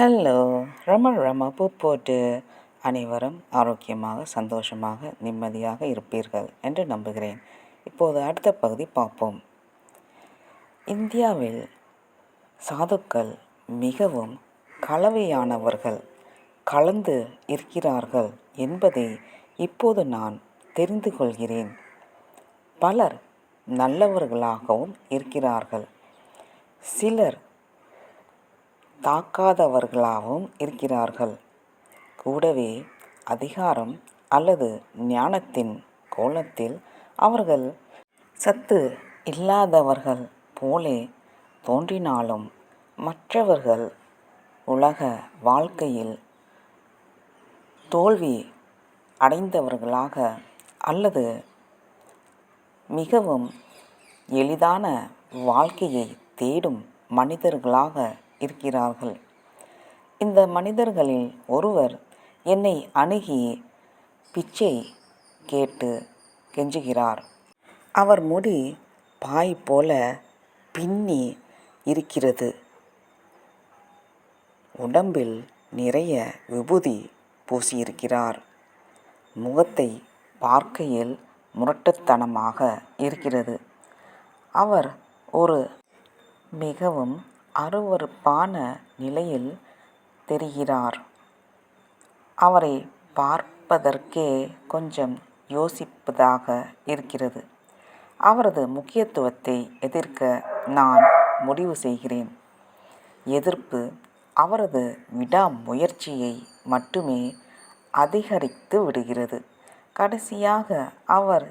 Hello ரம ரம பூ போட்டு அனைவரும் ஆரோக்கியமாக சந்தோஷமாக நிம்மதியாக இருப்பீர்கள் என்று நம்புகிறேன். இப்போது அடுத்த பகுதி பார்ப்போம். இந்தியாவில் சாதுக்கள் மிகவும் கலவையானவர்கள் கலந்து இருக்கிறார்கள் என்பதை இப்போது நான் தெரிந்து கொள்கிறேன். பலர் நல்லவர்களாகவும் இருக்கிறார்கள். சிலர் தாக்காதவர்களாகவும் இருக்கிறார்கள். கூடவே அதிகாரம் அல்லது ஞானத்தின் கோலத்தில் அவர்கள் சத்து இல்லாதவர்கள் போலே தோன்றினாலும் மற்றவர்கள் உலக வாழ்க்கையில் தோல்வி அடைந்தவர்களாக அல்லது மிகவும் எளிதான வாழ்க்கையை தேடும் மனிதர்களாக இருக்கிறார்கள். இந்த மனிதர்களில் ஒருவர் என்னை அணுகி பிச்சை கேட்டு கெஞ்சுகிறார். அவர் முடி பாய் போல பின்னி இருக்கிறது. உடம்பில் நிறைய விபூதி பூசியிருக்கிறார். முகத்தை பார்க்கையில் முரட்டுத்தனமாக இருக்கிறது. அவர் ஒரு மிகவும் அருவருப்பான நிலையில் தெரிகிறார். அவரை பார்ப்பதற்கே கொஞ்சம் யோசிப்பதாக இருக்கிறது. அவரது முக்கியத்துவத்தை எதிர்க்க நான் முடிவு செய்கிறேன். எதிர்ப்பு அவரது விடாமுயற்சியை மட்டுமே அதிகரித்து விடுகிறது. கடைசியாக அவர்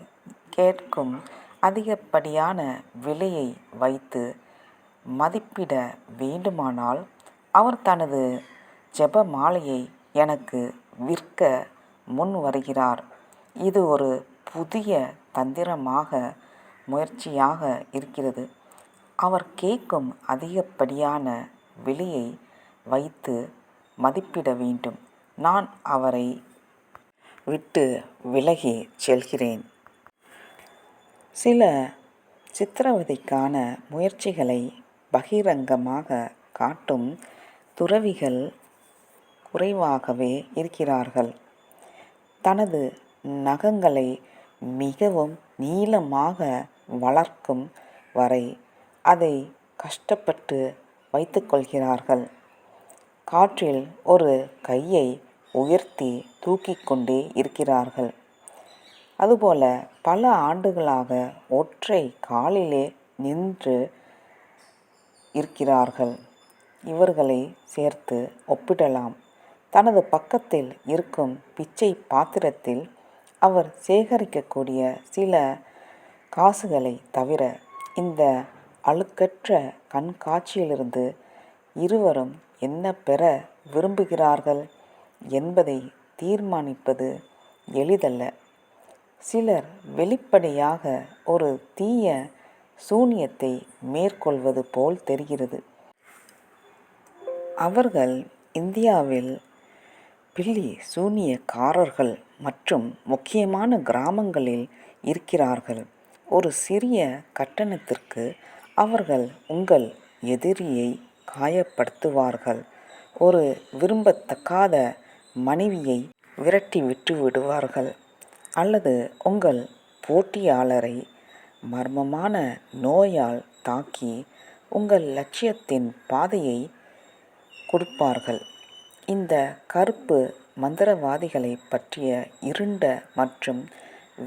கேட்கும் அதிகப்படியான விலையை வைத்து மதிப்பிட வேண்டுமானால் அவர் தனது ஜெப மாலையை எனக்கு விற்க முன் வருகிறார். இது ஒரு புதிய தந்திரமாக முயற்சியாக இருக்கிறது. அவர் கேட்கும் அதிகப்படியான விலையை வைத்து மதிப்பிட வேண்டும். நான் அவரை விட்டு விலகி செல்கிறேன். சில சித்திரவதைக்கான முயற்சிகளை பகிரங்கமாக காட்டும் துறவிகள் குறைவாகவே இருக்கிறார்கள். தனது நகங்களை மிகவும் நீளமாக வளர்க்கும் வரை அதை கஷ்டப்பட்டு வைத்துக்கொள்கிறார்கள் காற்றில் ஒரு கையை உயர்த்தி தூக்கிக் கொண்டே இருக்கிறார்கள். அதுபோல பல ஆண்டுகளாக ஒற்றை காலிலே நின்று இருக்கிறார்கள். இவர்களை சேர்த்து ஒப்பிடலாம். தனது பக்கத்தில் இருக்கும் பிச்சை பாத்திரத்தில் அவர் சேகரிக்கக்கூடிய சில காசுகளை தவிர இந்த அழுக்கற்ற கண்காட்சியிலிருந்து இருவரும் என்ன பெற விரும்புகிறார்கள் என்பதை தீர்மானிப்பது எளிதல்ல. சிலர் வெளிப்படையாக ஒரு தீய சூனியத்தை மேற்கொள்வது போல் தெரிகிறது. அவர்கள் இந்தியாவில் பில்லி சூனியக்காரர்கள் மற்றும் முக்கியமான கிராமங்களில் இருக்கிறார்கள். ஒரு சிறிய கட்டணத்திற்கு அவர்கள் உங்கள் எதிரியை காயப்படுத்துவார்கள். ஒரு விரும்பத்தக்காத மனைவியை விரட்டி விட்டு விடுவார்கள் அல்லது உங்கள் போட்டியாளரை மர்மமான நோயால் தாக்கி உங்கள் லட்சியத்தின் பாதையை கொடுப்பார்கள். இந்த கருப்பு மந்திரவாதிகளை பற்றிய இருண்ட மற்றும்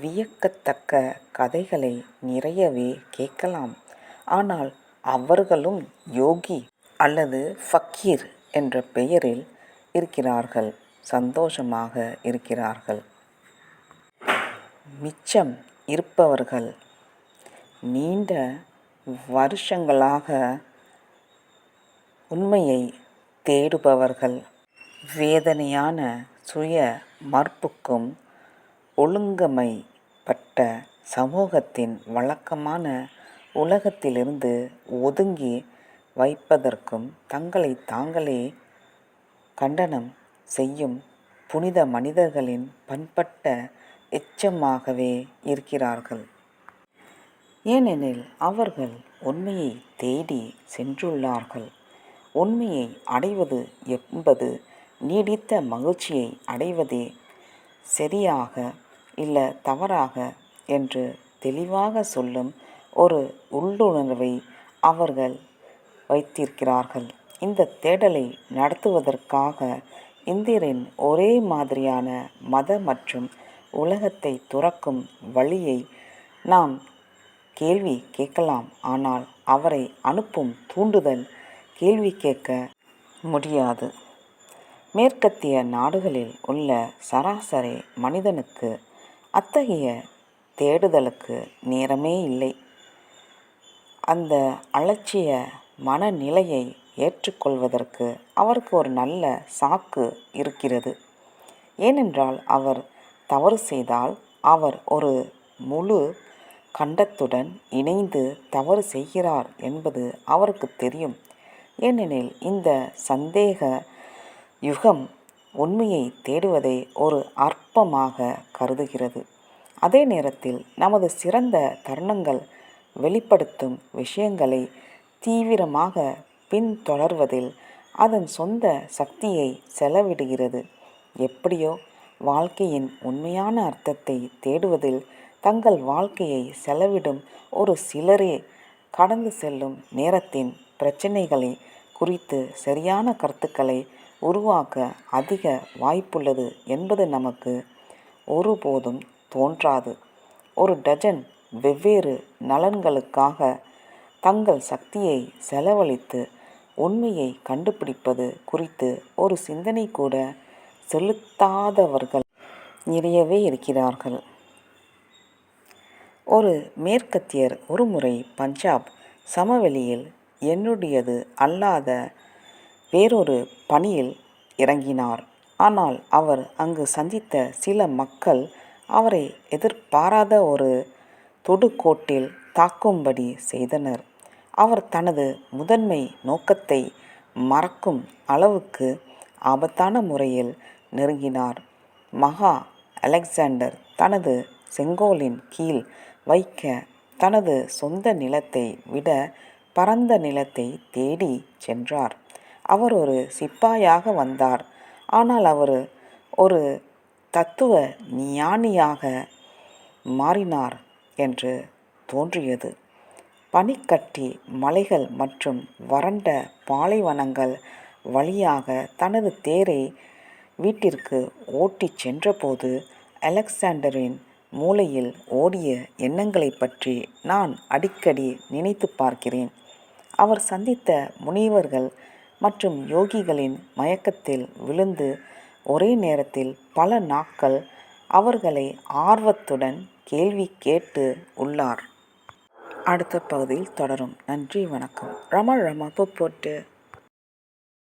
வியக்கத்தக்க கதைகளை நிறையவே கேட்கலாம். ஆனால் அவர்களும் யோகி அல்லது ஃபக்கீர் என்ற பெயரில் இருக்கிறார்கள். சந்தோஷமாக இருக்கிறார்கள். மிச்சம் இருப்பவர்கள் நீண்ட வருஷங்களாக உண்மையை தேடுபவர்கள். வேதனையான சுய மறுப்புக்கும் ஒழுங்கமைப்பட்ட சமூகத்தின் வழக்கமான உலகத்திலிருந்து ஒதுங்கி வைப்பதற்கும் தங்களை தாங்களே கண்டனம் செய்யும் புனித மனிதர்களின் பண்பட்ட எச்சமாகவே இருக்கிறார்கள். ஏனெனில் அவர்கள் உண்மையை தேடி சென்றுள்ளார்கள். உண்மையை அடைவது என்பது நீடித்த மகிழ்ச்சியை அடைவதே சரியாக இல்லை தவறாக என்று தெளிவாக சொல்லும் ஒரு உள்ளுணர்வை அவர்கள் வைத்திருக்கிறார்கள். இந்த தேடலை நடத்துவதற்காக இந்திரன் ஒரே மாதிரியான மத மற்றும் உலகத்தை துறக்கும் வழியை நாம் கேள்வி கேட்கலாம். ஆனால் அவரை அனுப்பும் தூண்டுதல் கேள்வி கேட்க முடியாது. மேற்கத்திய நாடுகளில் உள்ள சராசரி மனிதனுக்கு அத்தகைய தேடுதலுக்கு நேரமே இல்லை. அந்த அலட்சிய மனநிலையை ஏற்றுக்கொள்வதற்கு அவருக்கு ஒரு நல்ல சாக்கு இருக்கிறது. ஏனென்றால் அவர் தவறு செய்தால் அவர் ஒரு முழு கண்டத்துடன் இணைந்து தவறு செய்கிறார் என்பது அவருக்கு தெரியும். ஏனெனில் இந்த சந்தேக யுகம் உண்மையை தேடுவதை ஒரு அற்பமாக கருதுகிறது. அதே நேரத்தில் நமது சிறந்த தருணங்கள் வெளிப்படுத்தும் விஷயங்களை தீவிரமாக பின்தொடர்வதில் அதன் சொந்த சக்தியை செலவிடுகிறது. எப்படியோ வாழ்க்கையின் உண்மையான அர்த்தத்தை தேடுவதில் தங்கள் வாழ்க்கையை செலவிடும் ஒரு சிலரே கடந்து செல்லும் நேரத்தின் பிரச்சனைகளை குறித்து சரியான கருத்துக்களை உருவாக்க அதிக வாய்ப்புள்ளது என்பது நமக்கு ஒருபோதும் தோன்றாது. ஒரு டஜன் வெவ்வேறு நலன்களுக்காக தங்கள் சக்தியை செலவழித்து உண்மையை கண்டுபிடிப்பது குறித்து ஒரு சிந்தனை கூட செலுத்தாதவர்கள் நிறையவே இருக்கிறார்கள். ஒரு மேற்கத்தியர் ஒருமுறை பஞ்சாப் சமவெளியில் என்னுடையது அல்லாத வேறொரு பணியில் இறங்கினார். ஆனால் அவர் அங்கு சந்தித்த சில மக்கள் அவரை எதிர்பாராத ஒரு தொடுகோட்டில் தாக்கும்படி செய்தனர். அவர் தனது முதன்மை நோக்கத்தை மறக்கும் அளவுக்கு ஆபத்தான முறையில் நெருங்கினார். மகா அலெக்சாண்டர் தனது செங்கோலின் கீழ் வைக்க தனது சொந்த நிலத்தை விட பரந்த நிலத்தை தேடி சென்றார். அவர் ஒரு சிப்பாயாக வந்தார். ஆனால் அவர் ஒரு தத்துவ ஞானியாக மாறினார் என்று தோன்றியது. பனிக்கட்டி மலைகள் மற்றும் வறண்ட பாலைவனங்கள் வழியாக தனது தேரை வீட்டிற்கு ஓட்டிச் சென்றபோது அலெக்சாண்டரின் மூளையில் ஓடிய எண்ணங்களை பற்றி நான் அடிக்கடி நினைத்து பார்க்கிறேன். அவர் சந்தித்த முனிவர்கள் மற்றும் யோகிகளின் மயக்கத்தில் விழுந்து ஒரே நேரத்தில் பல நாட்கள் அவர்களை ஆர்வத்துடன் கேள்வி கேட்டு உள்ளார். அடுத்த பகுதியில் தொடரும். நன்றி வணக்கம். ரமா ரமா போட்டு.